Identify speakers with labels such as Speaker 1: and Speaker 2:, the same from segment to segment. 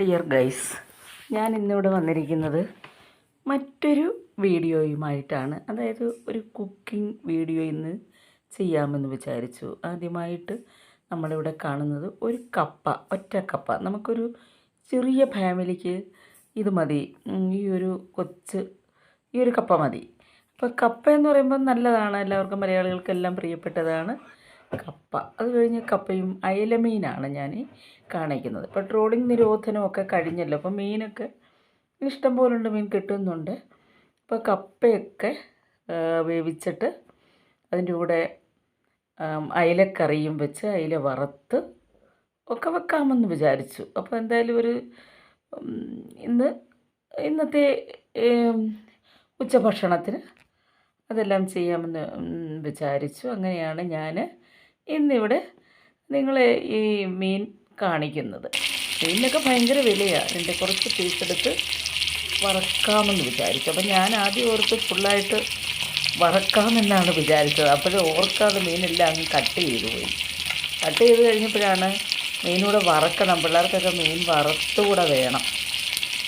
Speaker 1: Dear guys ഞാൻ ഇന്നിവിടെ വന്നിരിക്കുന്നത് മറ്റൊരു വീഡിയോയുമായിട്ടാണ്. അതായത് ഒരു കുക്കിംഗ് വീഡിയോ ഇന്ന് ചെയ്യാമെന്ന് വിചാരിച്ചു. ആദ്യമായിട്ട് നമ്മളിവിടെ കാണുന്നത് ഒരു കപ്പ ഒറ്റ കപ്പ. നമുക്കൊരു ചെറിയ ഫാമിലിക്ക് ഇത് മതി. ഈ ഒരു കൊച്ച് ഈ ഒരു കപ്പ മതി. അപ്പോൾ കപ്പ എന്ന് പറയുമ്പോൾ നല്ലതാണ്. എല്ലാവർക്കും മലയാളികൾക്കെല്ലാം പ്രിയപ്പെട്ടതാണ്. കപ്പ. അത് കഴിഞ്ഞ് കപ്പയും അയലമീനാണ് ഞാൻ കാണിക്കുന്നത്. ഇപ്പോൾ ട്രോളിംഗ് നിരോധനമൊക്കെ കഴിഞ്ഞല്ലോ. അപ്പോൾ മീനൊക്കെ ഇഷ്ടം പോലുണ്ട് മീൻ കിട്ടുന്നുണ്ട്. അപ്പോൾ കപ്പയൊക്കെ വേവിച്ചിട്ട് അതിന്റെ കൂടെ അയലക്കറിയും വെച്ച് അയില വറുത്ത് ഒക്കെ വെക്കാമെന്ന് വിചാരിച്ചു. അപ്പോൾ എന്തായാലും ഒരു ഇന്ന് ഇന്നത്തെ ഉച്ചഭക്ഷണത്തിന് അതെല്ലാം ചെയ്യാമെന്ന് വിചാരിച്ചു. അങ്ങനെയാണ് ഞാൻ ഇന്നിവിടെ നിങ്ങൾ ഈ മീൻ കാണിക്കുന്നത്. മീനൊക്കെ ഭയങ്കര വിലയാണ് എന്റെ കുറച്ച് പീസ് എടുത്ത് വറക്കാമെന്ന് വിചാരിച്ചു. അപ്പം ഞാൻ ആദ്യം ഓർത്ത് ഫുള്ളായിട്ട് വറക്കാമെന്നാണ് വിചാരിച്ചത്. അപ്പോഴും ഓർക്കാതെ മീനെല്ലാം അങ്ങ് കട്ട് ചെയ്തു പോയി. കട്ട് ചെയ്ത് കഴിഞ്ഞപ്പോഴാണ് മീനൂടെ വറക്കണം. പിള്ളേർക്കൊക്കെ മീൻ വറുത്തുകൂടെ വേണം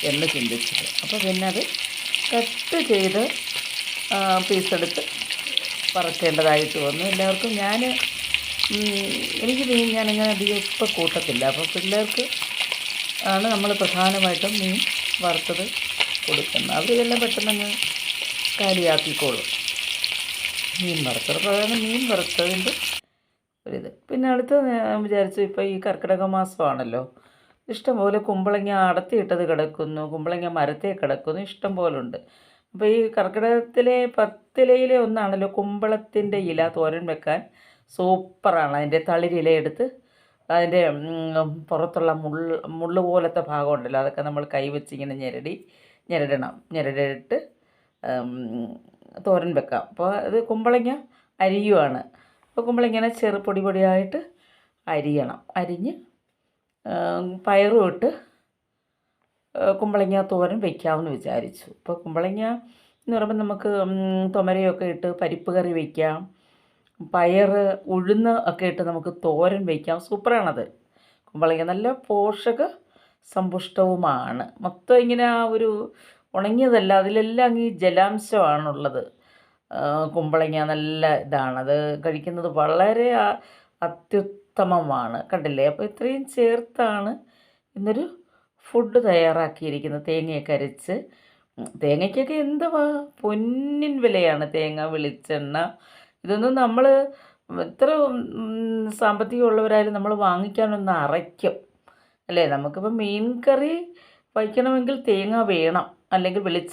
Speaker 1: എന്ന് ചിന്തിച്ചത്. അപ്പോൾ പിന്നെ അത് കട്ട് ചെയ്ത് പീസെടുത്ത് വറക്കേണ്ടതായിട്ട് വന്നു. എല്ലാവർക്കും ഞാൻ എനിക്ക് മീൻ ഞാനിങ്ങനെ അധികം ഇപ്പം കൂട്ടത്തില്ല. അപ്പോൾ പിള്ളേർക്ക് ആണ് നമ്മൾ പ്രധാനമായിട്ടും മീൻ വറുത്തത് കൊടുക്കുന്നത്. അവരിതെല്ലാം പെട്ടെന്നങ്ങ് കാലിയാക്കിക്കോളും. മീൻ വറുത്തത് പ്രധാനം മീൻ വറുത്തതിന്റെ ഒരിത്. പിന്നെ അടുത്ത് ഞാൻ വിചാരിച്ചു ഇപ്പോൾ ഈ കർക്കിടക മാസമാണല്ലോ. ഇഷ്ടംപോലെ കുമ്പളങ്ങ അടത്തിയിട്ടത് കിടക്കുന്നു കുമ്പളങ്ങ മരത്തെ കിടക്കുന്നു ഇഷ്ടം പോലെ ഉണ്ട് അപ്പോൾ ഈ കർക്കിടകത്തിലെ പത്തിലയിലെ ഒന്നാണല്ലോ കുമ്പളത്തിന്റെ ഇല തോരൻ വെക്കാൻ. സൂപ്പറാണ്. അതിന്റെ തളിരില എടുത്ത് അതിന്റെ പുറത്തുള്ള മുള്ള് മുള്ള് പോലത്തെ ഭാഗം ഉണ്ടല്ലോ അതൊക്കെ നമ്മൾ കൈ വെച്ച് ഇങ്ങനെ ഞെരടി ഞെരടണം. ഞെരടിട്ട് തോരൻ വെക്കാം. അപ്പോൾ അത് കുമ്പളങ്ങ അരിയുമാണ് അപ്പോൾ കുമ്പളങ്ങനെ ചെറു പൊടി പൊടിയായിട്ട് അരിയണം. അരിഞ്ഞ് പയറും ഇട്ട് കുമ്പളങ്ങ തോരൻ വയ്ക്കാമെന്ന് വിചാരിച്ചു. ഇപ്പോൾ കുമ്പളങ്ങ എന്ന് പറയുമ്പോൾ നമുക്ക് തുമരയൊക്കെ ഇട്ട് പരിപ്പ് കറി വയ്ക്കാം പയറ് ഉഴുന്ന് ഒക്കെ ഇട്ട് നമുക്ക് തോരൻ വയ്ക്കാം സൂപ്പറാണത്. കുമ്പളങ്ങ നല്ല പോഷക സമ്പുഷ്ടവുമാണ്. മൊത്തം ഇങ്ങനെ ആ ഒരു ഉണങ്ങിയതല്ല അതിലെല്ലാം അങ്ങ് ഈ ജലാംശമാണുള്ളത്. കുമ്പളങ്ങ നല്ല ഇതാണ് അത് കഴിക്കുന്നത് വളരെ അത്യുത്തമമാണ്. കണ്ടില്ലേ? അപ്പോൾ ഇത്രയും ചേർത്താണ് ഇന്നൊരു ഫുഡ് തയ്യാറാക്കിയിരിക്കുന്നത്. തേങ്ങയൊക്കെ അരച്ച്. തേങ്ങയ്ക്കൊക്കെ എന്തുവാ? പൊന്നിൻ വിലയാണ് തേങ്ങ വെളിച്ചെണ്ണ ഇതൊന്നും നമ്മൾ എത്ര സാമ്പത്തികമുള്ളവരായാലും നമ്മൾ വാങ്ങിക്കാനൊന്ന് അരയ്ക്കും അല്ലേ? നമുക്കിപ്പോൾ മീൻ കറി വയ്ക്കണമെങ്കിൽ തേങ്ങ വേണം. അല്ലെങ്കിൽ വെളിച്ച